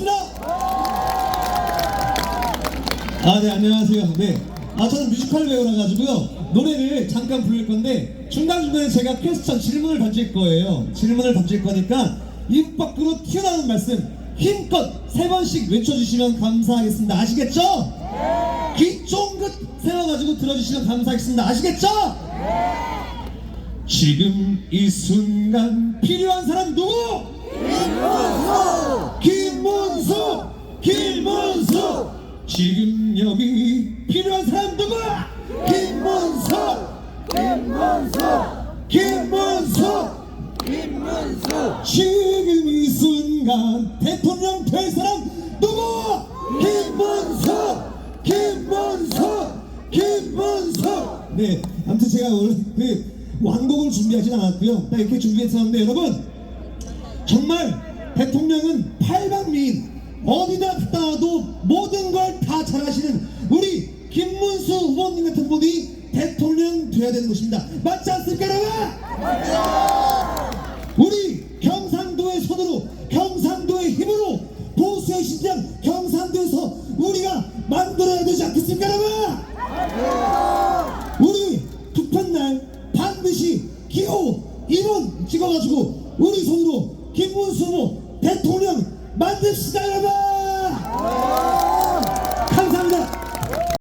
반갑습니다. 아, 네, 안녕하세요. 네. 아, 저는 뮤지컬 배우라 가지고요. 노래를 잠깐 부를 건데 중간중간에 제가 퀘스천 질문을 던질 거예요. 질문을 던질 거니까 입 밖으로 튀어나오는 말씀 힘껏 세 번씩 외쳐주시면 감사하겠습니다. 아시겠죠? 귀 쫑긋 세워가지고 들어주시면 감사하겠습니다. 아시겠죠? 지금 이 순간 필요한 사람 누구? 지금 여기 필요한 사람 누구? 김문수! 김문수! 김문수! 지금 이 순간 대통령 될 사람 누구? 김문수! 김문수! 김문수! 네, 아무튼 제가 오늘 그 완곡을 준비하진 않았고요. 딱 이렇게 준비했었는데 여러분 정말 대통령은 팔방미인 어디다 와도 모든 김문수 후보님 같은 분이 대통령 돼야 되는 것입니다. 맞지 않습니까 여러분? 우리 경상도의 손으로 경상도의 힘으로 보수의 신장 경상도에서 우리가 만들어야 되지 않겠습니까 여러분? 우리 투표날 반드시 기호 2번 찍어가지고 우리 손으로 김문수 후보 대통령 만듭시다 여러분!